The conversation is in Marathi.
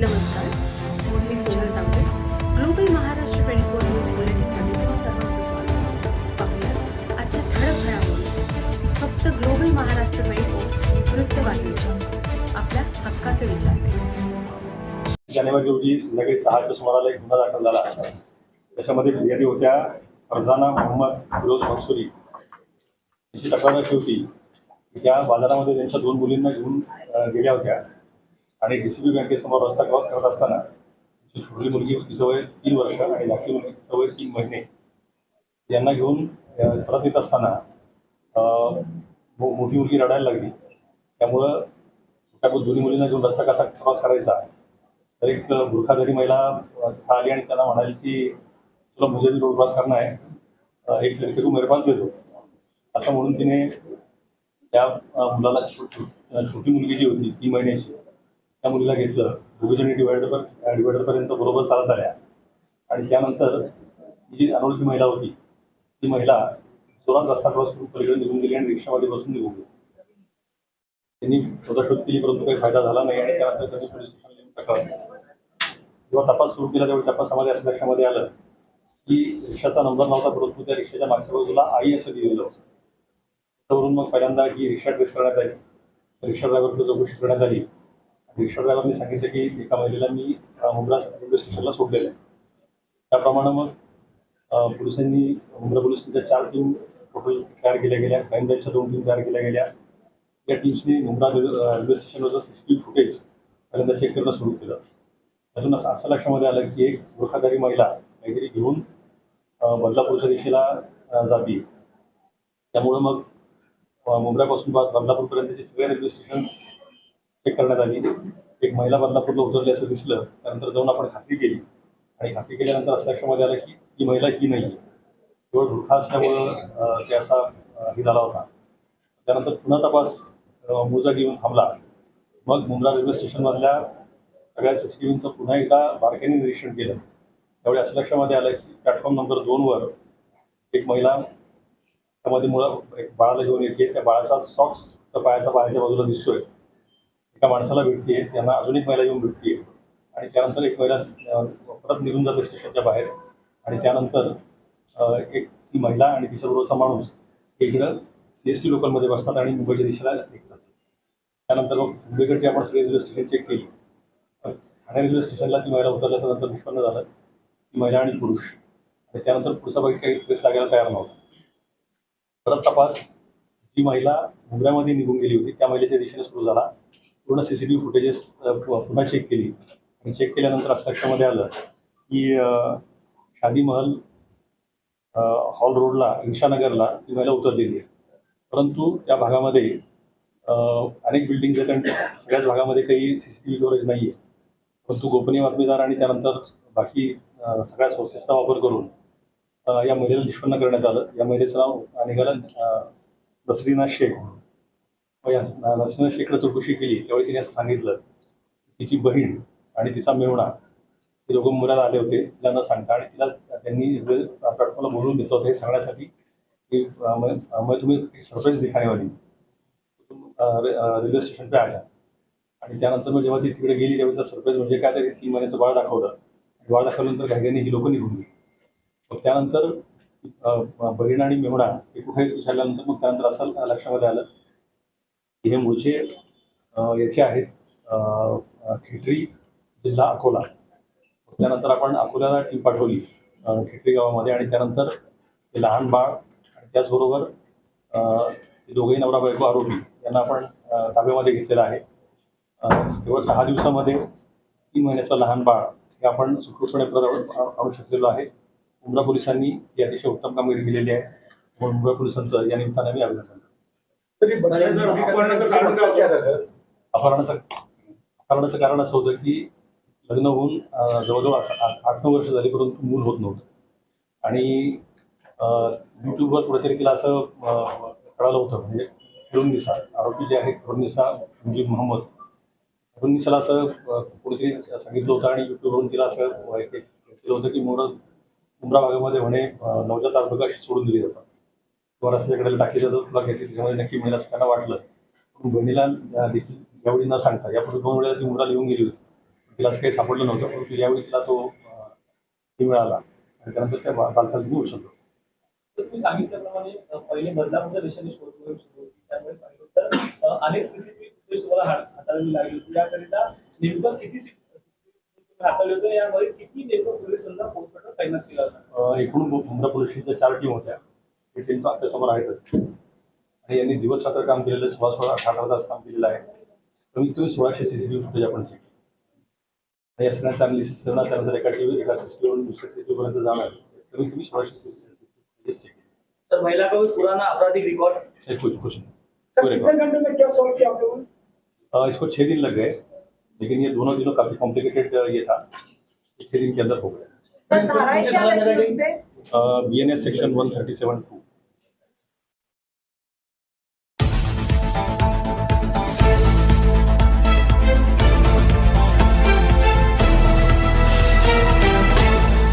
नमस्कार. मी Sonal Tambe. Global Maharashtra twenty four news बुलेटिनमध्ये तुम्हा सर्वांचं स्वागत. पाहूया आजच्या ठळक घडामोडी फक्त ग्लोबल महाराष्ट्र ट्वेंटी फोर वृत्तवाहिनीच्या आपल्या हक्काचे विचार. जानेवारी रोजी संध्याकाळी सहाच्या सुमाराला एक गुन्हा दाखल झाला. त्याच्यामध्ये फिर्यादी होत्या फरजाना मोहम्मद फिरोज मनसुरी याची तक्रार अशी होती की त्या बाजारामध्ये त्यांच्या दोन मुलींना घेऊन गेल्या होत्या. आणि डी सी बी बँकेसमोर रस्ता क्रॉस करत असताना जी छोटी मुलगी होती सवय तीन वर्ष आणि धाकटी मुलगी सवय तीन महिने यांना घेऊन परत येत असताना मो- मोठी मुलगी रडायला लागली. त्यामुळं त्या दोन्ही मुलींना घेऊन रस्ता कसा क्रॉस करायचा तर एक बुरखाधारी महिला तिथं आली आणि त्यांना म्हणाली की तुला मुझे भी रोड क्रॉस करणं आहे. एक लड़के तू मेरे पास देतो असं म्हणून तिने त्या मुलाला छोटी मुलगी जी होती ती महिन्याची त्या मुलीला घेतलं. दोघीजणी डिवायडर डिवायडरपर्यंत बरोबर चालत आल्या. आणि त्यानंतर जी अनोळखी महिला होती ती महिला जोरात रस्ता क्रॉस करून पलीकडे निघून गेली आणि रिक्षामध्ये बसून निघून गेली. त्यांनी शोधाशोध केली परंतु काही फायदा झाला नाही आणि त्यानंतर त्यांनी पोलीस स्टेशनला येऊन तक्रार जेव्हा तपास सुरू केला त्यावेळी तपासामध्ये असं लक्षामध्ये आलं. की रिक्षाचा नंबर नव्हता परंतु त्या रिक्षाच्या मागच्या बाजूला आई असं दिलेलं होतं. त्यावरून मग पहिल्यांदा ही रिक्षा ट्रेस करण्यात आली. रिक्षा ड्रायव्हरकडे चौकशी करण्यात आली. रिक्षा ड्रायव्हरने सांगितलं की एका महिलेला मी मुंब्रा रेल्वे स्टेशनला सोडलेलं आहे. त्याप्रमाणे मग पोलिसांनी मुंब्रा पोलिसांच्या चार टीम टोटल तयार केल्या गेल्या क्राईम ब्रँचच्या दोन टीम तयार केल्या गेल्या. या टीम्सने Mumbra railway railway स्टेशनवरचं C C T V footage पहिल्यांदा चेक करणं सुरू केलं. त्यातून असं असं लक्षामध्ये आलं की एक बुरखाधारी महिला काहीतरी घेऊन बदलापूरच्या दिशेला जाते जाती. त्यामुळं मग मुंब्रापासून बदलापूरपर्यंतचे सगळे रेल्वे स्टेशन्स हे करण्यात आली. एक महिला बदलापूरला उतरली असं दिसलं त्यानंतर जाऊन आपण खात्री केली. आणि खात्री केल्यानंतर असं लक्षामध्ये आलं की ही महिला ही नाही आहे केवळ बुरखा असल्यामुळं ते असा हे झाला होता. त्यानंतर पुन्हा तपास अ, घेऊन येऊन थांबला. मग मुंब्रा रेल्वे स्टेशनमधल्या सगळ्या सी सी टी व्हीचं पुन्हा एकदा बारकाईने निरीक्षण केलं. त्यावेळी असं लक्षामध्ये आलं की प्लॅटफॉर्म नंबर दोनवर एक महिला त्यामध्ये मुळं एक बाळाला घेऊन येते. त्या बाळाचा सॉक्स त्या पायाचा पायाच्या बाजूला दिसतोय. एका माणसाला भेटते त्यांना अजून एक महिला येऊन भेटते आणि त्यानंतर एक महिला परत निघून जाते स्टेशनच्या बाहेर. आणि त्यानंतर एक ती महिला आणि तिच्याबरोबरचा माणूस इकडं सी एस टी लोकलमध्ये बसतात आणि मुंबईच्या दिशेला निघतात. त्यानंतर मग मुंबईकडची आपण सगळे रेल्वे स्टेशन चेक केली. ठाणे रेल्वे स्टेशनला ती महिला उतरल्याच्या नंतर निष्पन्न झालं. ती महिला आणि पुरुष. आणि त्यानंतर पुढचा बाकी काही केस लागायला तयार नव्हता. परत तपास जी महिला मुंबईमध्ये निघून गेली होती त्या महिलेच्या दिशेने सुरू झाला. पूर्ण C C T V footages पुन्हा चेक केली. आणि चेक केल्यानंतर असं लक्षामध्ये आलं की शादी महल हॉल रोडला ईशानगरला ती महिला उतरलेली आहे. परंतु त्या भागामध्ये अनेक बिल्डिंग्स आहेत आणि सगळ्याच भागामध्ये काही C C T V coverage नाही आहे परंतु गोपनीय बातमीदार आणि त्यानंतर बाकी सगळ्या सोर्सेसचा वापर करून या महिलेला निष्पन्न करण्यात आलं. या महिलेचं नाव निघालं अ, नसरीना शेख. नरसिंह शेखर चौकशी केली त्यावेळी तिने असं सांगितलं तिची बहीण आणि तिचा मेवणा हे दोघं मुलाला आले होते तिला न सांगता. आणि तिला त्यांनी प्लॅटफॉर्मला बोलून घेतलं होतं हे सांगण्यासाठी की अ, मग म्हणजे, म्हणजे तुम्ही सरप्राईज दिखाणेवाली रे- रेल्वे स्टेशन पे आजा. आणि त्यानंतर मग जेव्हा ती तिकडे गेली त्यावेळी सरप्राईज म्हणजे काय तरी तीन महिन्याचं बाळ दाखवलं. बाळ दाखवल्यानंतर घाईघाईने ही लोकं निघून गेली. मग त्यानंतर बहीण आणि मेवणा हे कुठे विचारल्यानंतर मग त्यानंतर असं लक्षामध्ये आलं हे मूळचे याचे आहेत खेटरी जिल्हा अकोला. त्यानंतर आपण अकोल्याला टीम पाठवली खेटरी गावामध्ये आणि त्यानंतर ते लहान बाळ आणि त्याचबरोबर दोघेही नवरा बायको आरोपी यांना आपण ताब्यामध्ये घेतलेलं आहे. केवळ सहा दिवसामध्ये तीन महिन्याचं लहान बाळ हे आपण सुखरूपपणे आणू शकलेलो आहे. मुंब्रा पोलिसांनी ही अतिशय उत्तम कामगिरी केलेली आहे. म्हणून मुंब्रा पोलिसांचं या निमित्ताने मी अभिनंदन तरी बच्चाचं अपहरणाचं कारण काय होतं? सर अपहरणाचं अपहरणाचं कारण असं होतं की लग्न होऊन अं, जवळजवळ असं आठ आठ नऊ वर्ष झाली परंतु मूल होत नव्हतं. आणि यूट्यूबवर कुठेतरी तिला असं अं, कळालं होतं. म्हणजे फिरुन्निसा आरोपी जे आहेत फिरुन्निसा मुजीब मोहम्मद. फिरुन्निसाला असं अं, कोणीतरी सांगितलं होतं आणि यूट्यूबवरून तिला असं अं, एक- एक केलं होतं की मोर उमरा भागामध्ये म्हणे अं, नवजात अशी सोडून दिली जातात. किंवा रस्त्याकडे टाकली जातात. तुला घेतली त्याच्यामध्ये नक्की महिला असं त्यांना वाटलं. पण बहिणीला देखील यावेळी न सांगता यापूर्वी दोन वेळेला ती उमरा लिहून गेली होती. तिला असं काही सापडलं नव्हतं परंतु यावेळी तिला तो मिळाला. आणि त्यानंतर त्या बालकाला तिने उचललं तर तुम्ही सांगितल्याप्रमाणे पहिले बदलापूरच्या दिशेने शोध मोहीम सुरू होती त्यामुळे तर अनेक सीसीटीव्ही फुटेज तुम्हाला हात- हाताळावी लागली होती. याकरिता नेमकं किती हाताळले होते? यामध्ये किती नेमकं पोलिसांना पोस्टमॉर्टम तैनात केला होता? एकूण मुंब्रा पोलीस स्टेशनच्या चार टीम होत्या. ते टीमचा आपल्यासमोर आहेतच. आणि यांनी दिवस रात्र काम केलेलं सोळा सोळा अठरा अठरा तास काम केलेलं आहे. कमीत कमी सोळाशे C C T V footage आपण आणि या सगळ्यांचं अनालिसिस करणार त्यानंतर एका टी व्ही एका सी सी टीव्हीवरून दुसऱ्या सी सी पर्यंत जाणार कमीत कमी सोळाशे C C T check sir महिला का पुराना आपराधिक रिकॉर्ड कुछ कुछ सर पूरे कितने घंटे में क्या सॉल्व किया आप लोगों ने अ, इसको छः दिन लग गए. लेकिन ये दोनों दिनों काफ़ी कॉम्प्लिकेटेड ये था. छः दिन के अंदर हो गया सर धाराएं क्या लगी उन पे B N S section one thirty seven two